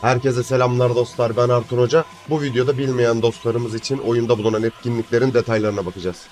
Herkese selamlar dostlar ben Artun Hoca. Bu videoda bilmeyen dostlarımız için oyunda bulunan etkinliklerin detaylarına bakacağız.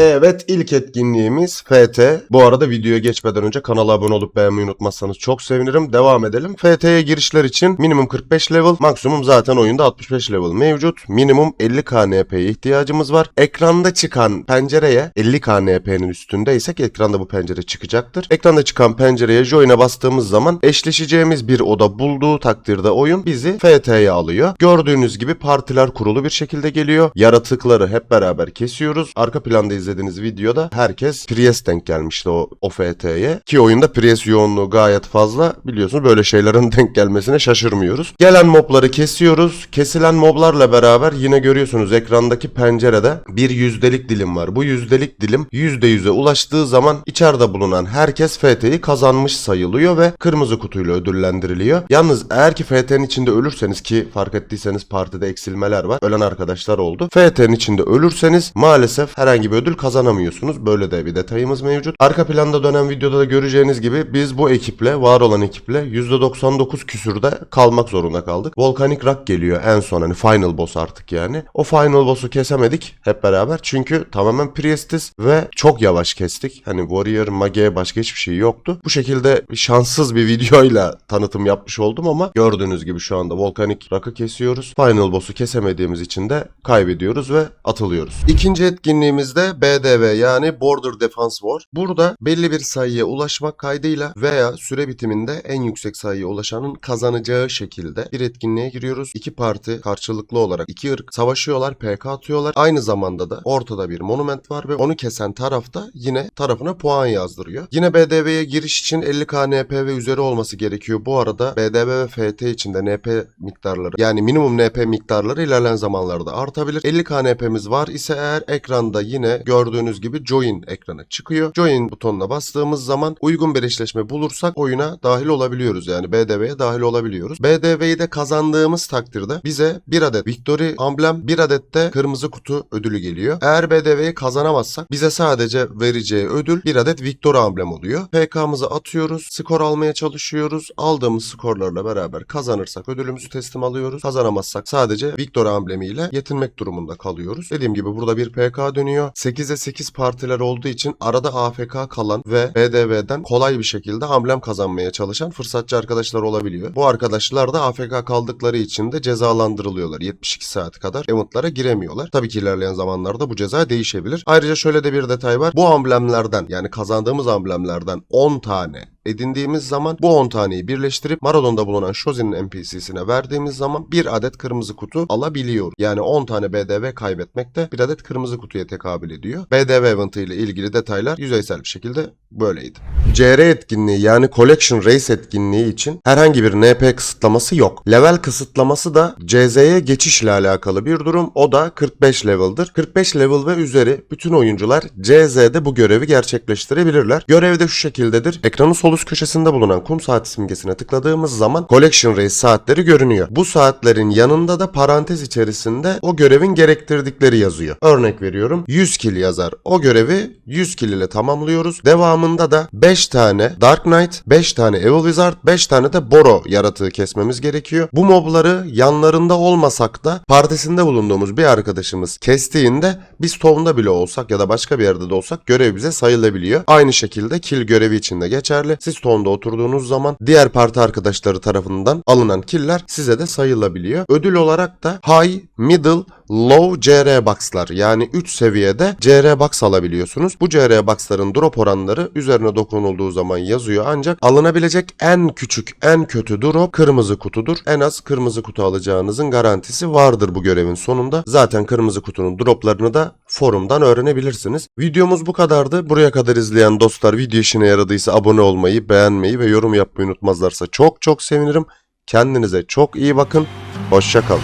Evet ilk etkinliğimiz FT. Bu arada videoya geçmeden önce kanala abone olup beğenmeyi unutmazsanız çok sevinirim. Devam edelim. FT'ye girişler için minimum 45 level, maksimum zaten oyunda 65 level mevcut. Minimum 50 KNP'ye ihtiyacımız var. Ekranda çıkan pencereye 50 KNP'nin üstündeysek ekranda bu pencere çıkacaktır. Ekranda çıkan pencereye join'e bastığımız zaman eşleşeceğimiz bir oda bulduğu takdirde oyun bizi FT'ye alıyor. Gördüğünüz gibi partiler kurulu bir şekilde geliyor. Yaratıkları hep beraber kesiyoruz. Arka planda izlediğiniz videoda herkes Priest denk gelmişti o, o FT'ye. Ki oyunda Priest yoğunluğu gayet fazla. Biliyorsunuz böyle şeylerin denk gelmesine şaşırmıyoruz. Gelen mobları kesiyoruz. Kesilen moblarla beraber yine görüyorsunuz ekrandaki pencerede bir yüzdelik dilim var. Bu yüzdelik dilim %100'e ulaştığı zaman içeride bulunan herkes FT'yi kazanmış sayılıyor ve kırmızı kutuyla ödüllendiriliyor. Yalnız eğer ki FT'nin içinde ölürseniz ki fark ettiyseniz partide eksilmeler var. Ölen arkadaşlar oldu. FT'nin içinde ölürseniz maalesef herhangi bir ödül kazanamıyorsunuz. Böyle de bir detayımız mevcut. Arka planda dönen videoda da göreceğiniz gibi biz bu ekiple, var olan ekiple %99 küsürde kalmak zorunda kaldık. Volcanic Rock geliyor en son hani final boss artık yani. O final boss'u kesemedik hep beraber çünkü tamamen Priest'iz ve çok yavaş kestik. Hani Warrior, Mage başka hiçbir şey yoktu. Bu şekilde şanssız bir videoyla tanıtım yapmış oldum ama gördüğünüz gibi şu anda Volcanic Rock'ı kesiyoruz. Final boss'u kesemediğimiz için de kaybediyoruz ve atılıyoruz. İkinci etkinliğimizde BDV yani Border Defense War. Burada belli bir sayıya ulaşmak kaydıyla veya süre bitiminde en yüksek sayıya ulaşanın kazanacağı şekilde bir etkinliğe giriyoruz. İki parti karşılıklı olarak iki ırk savaşıyorlar, PK atıyorlar. Aynı zamanda da ortada bir monument var ve onu kesen taraf da yine tarafına puan yazdırıyor. Yine BDV'ye giriş için 50 KNP ve üzeri olması gerekiyor. Bu arada BDV ve FT için de NP miktarları yani minimum NP miktarları ilerleyen zamanlarda artabilir. 50 KNP'miz var ise eğer ekranda yine gördüğünüz gibi Join ekrana çıkıyor. Join butonuna bastığımız zaman uygun bir eşleşme bulursak oyuna dahil olabiliyoruz. Yani BDV'ye dahil olabiliyoruz. BDV'yi de kazandığımız takdirde bize bir adet Victory amblem, bir adet de kırmızı kutu ödülü geliyor. Eğer BDV'yi kazanamazsak bize sadece vereceği ödül bir adet Victory amblem oluyor. PK'mızı atıyoruz, skor almaya çalışıyoruz. Aldığımız skorlarla beraber kazanırsak ödülümüzü teslim alıyoruz. Kazanamazsak sadece Victory amblemiyle yetinmek durumunda kalıyoruz. Dediğim gibi burada bir PK dönüyor. 8'e 8 partiler olduğu için arada AFK kalan ve BDV'den kolay bir şekilde amblem kazanmaya çalışan fırsatçı arkadaşlar olabiliyor. Bu arkadaşlar da AFK kaldıkları için de cezalandırılıyorlar. 72 saat kadar eventlara giremiyorlar. Tabii ki ilerleyen zamanlarda bu ceza değişebilir. Ayrıca şöyle de bir detay var. Bu amblemlerden yani kazandığımız amblemlerden 10 tane edindiğimiz zaman bu 10 taneyi birleştirip Maradon'da bulunan Shozin'in NPC'sine verdiğimiz zaman bir adet kırmızı kutu alabiliyor. Yani 10 tane BDV kaybetmek de bir adet kırmızı kutuya tekabül ediyor. BDV eventı ile ilgili detaylar yüzeysel bir şekilde böyleydi. CR etkinliği yani Collection Race etkinliği için herhangi bir NP kısıtlaması yok. Level kısıtlaması da CZ'ye geçiş ile alakalı bir durum. O da 45 level'dır. 45 level ve üzeri bütün oyuncular CZ'de bu görevi gerçekleştirebilirler. Görev de şu şekildedir. Ekranın sol üst köşesinde bulunan kum saati simgesine tıkladığımız zaman Collection Race saatleri görünüyor. Bu saatlerin yanında da parantez içerisinde o görevin gerektirdikleri yazıyor. Örnek veriyorum 100 kill yazar. O görevi 100 kill ile tamamlıyoruz. Devamında da 5 tane Dark Knight, 5 tane Evil Wizard, 5 tane de Boro yaratığı kesmemiz gerekiyor. Bu mobları yanlarında olmasak da partisinde bulunduğumuz bir arkadaşımız kestiğinde biz tovunda bile olsak ya da başka bir yerde de olsak görev bize sayılabiliyor. Aynı şekilde kill görevi için de geçerli. Siz tonda oturduğunuz zaman diğer parti arkadaşları tarafından alınan killer size de sayılabiliyor. Ödül olarak da high, middle, low CR box'lar yani 3 seviyede CR box alabiliyorsunuz. Bu CR box'ların drop oranları üzerine dokunulduğu zaman yazıyor ancak alınabilecek en küçük en kötü drop kırmızı kutudur. En az kırmızı kutu alacağınızın garantisi vardır bu görevin sonunda. Zaten kırmızı kutunun droplarını da forumdan öğrenebilirsiniz. Videomuz bu kadardı. Buraya kadar izleyen dostlar video işine yaradıysa abone olmayı, beğenmeyi ve yorum yapmayı unutmazlarsa çok çok sevinirim. Kendinize çok iyi bakın. Hoşçakalın.